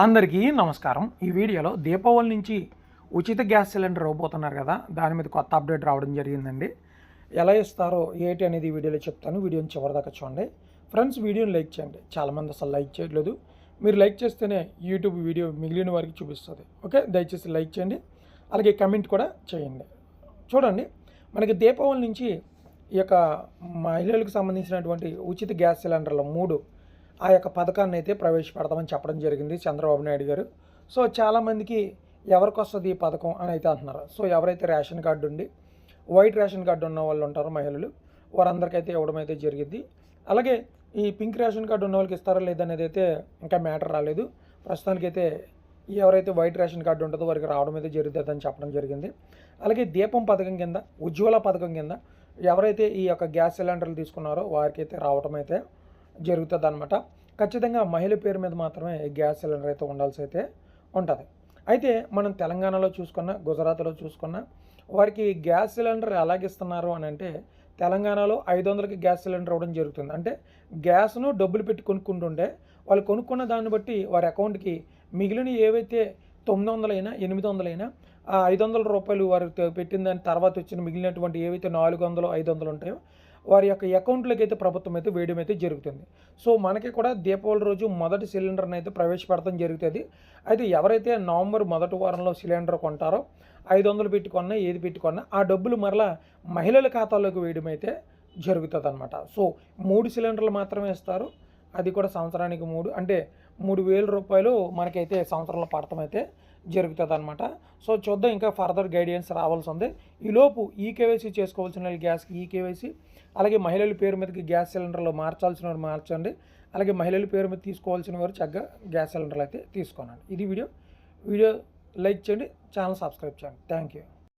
అందరికీ నమస్కారం. ఈ వీడియోలో దీపావళి నుంచి ఉచిత గ్యాస్ సిలిండర్ ఇవ్వబోతున్నారు కదా దాని మీద కొత్త అప్డేట్ రావడం జరిగిందండి. ఎలా ఇస్తారో ఏంటి అనేది వీడియోలో చెప్తాను. వీడియోని చివరిదాకా చూడండి. ఫ్రెండ్స్ వీడియోని లైక్ చేయండి. చాలామంది అసలు లైక్ చేయట్లేదు. మీరు లైక్ చేస్తేనే యూట్యూబ్ వీడియో మిగిలిన వారికి చూపిస్తుంది. ఓకే? దయచేసి లైక్ చేయండి. అలాగే కమెంట్ కూడా చేయండి. చూడండి. మనకి దీపావళి నుంచి ఈ యొక్క మహిళలకు సంబంధించినటువంటి ఉచిత గ్యాస్ సిలిండర్లు మూడు ఆ యొక్క పథకాన్ని అయితే ప్రవేశపెడతామని చెప్పడం జరిగింది చంద్రబాబు నాయుడు గారు. సో చాలామందికి ఎవరికి వస్తుంది ఈ పథకం అని అయితే అంటున్నారు. సో ఎవరైతే రేషన్ కార్డు ఉండి వైట్ రేషన్ కార్డు ఉన్న వాళ్ళు ఉంటారో మహిళలు వారందరికైతే ఇవ్వడం అయితే జరిగింది అలాగే ఈ పింక్ రేషన్ కార్డు ఉన్న వాళ్ళకి ఇస్తారా లేదనేది అయితే ఇంకా మ్యాటర్ రాలేదు. ప్రస్తుతానికైతే ఎవరైతే వైట్ రేషన్ కార్డు ఉంటుందో వారికి రావడం అయితే జరుగుతుందని చెప్పడం జరిగింది. అలాగే దీపం పథకం కింద ఉజ్వల పథకం కింద ఎవరైతే ఈ యొక్క గ్యాస్ సిలిండర్లు తీసుకున్నారో వారికి అయితే రావడం అయితే జరుగుతుంది అనమాట ఖచ్చితంగా మహిళ పేరు మీద మాత్రమే గ్యాస్ సిలిండర్ అయితే ఉండాల్సి అయితే ఉంటుంది. అయితే మనం తెలంగాణలో చూసుకున్న గుజరాత్లో చూసుకున్న వారికి గ్యాస్ సిలిండర్ ఎలాగిస్తున్నారు అని అంటే తెలంగాణలో ఐదు వందలకి గ్యాస్ సిలిండర్ ఇవ్వడం జరుగుతుంది. అంటే గ్యాస్ను డబ్బులు పెట్టి కొనుక్కుంటుంటే వాళ్ళు కొనుక్కున్న దాన్ని బట్టి వారి అకౌంట్కి మిగిలిన ఏవైతే తొమ్మిది వందలైనా ఎనిమిది వందలైనా ఆ ఐదు వందల రూపాయలు వారు పెట్టిన దాని తర్వాత వచ్చిన మిగిలినటువంటి ఏవైతే నాలుగు వందలు ఐదు వందలు ఉంటాయో వారి యొక్క అకౌంట్లోకి అయితే ప్రభుత్వం అయితే వేయడం అయితే జరుగుతుంది. సో మనకి కూడా దీపావళి రోజు మొదటి సిలిండర్ని అయితే ప్రవేశపెడతాం జరుగుతుంది. అయితే ఎవరైతే నవంబర్ మొదటి వారంలో సిలిండర్ కొంటారో ఐదు వందలు పెట్టుకున్నా ఏది పెట్టుకున్నా ఆ డబ్బులు మరలా మహిళల ఖాతాలోకి వేయడం అయితే జరుగుతుంది అనమాట సో మూడు సిలిండర్లు మాత్రమే ఇస్తారు. అది కూడా సంవత్సరానికి మూడు. అంటే మూడు వేల రూపాయలు మనకైతే సంవత్సరంలో పడటం అయితే జరుగుతుంది అనమాట సో చూద్దాం ఇంకా ఫర్దర్ గైడెన్స్ రావాల్సి ఉంది ఈలోపు ఈ కేవైసీ చేసుకోవాల్సిన వాళ్ళు గ్యాస్కి ఈ కేవైసీ అలాగే మహిళల పేరు మీదకి గ్యాస్ సిలిండర్లు మార్చాల్సిన వారు మార్చండి. అలాగే మహిళల పేరు మీద తీసుకోవాల్సిన వారు చక్కగా గ్యాస్ సిలిండర్లు అయితే తీసుకోనండి. ఇది వీడియో. వీడియో లైక్ చేయండి ఛానల్ సబ్స్క్రైబ్ చేయండి. Thank you.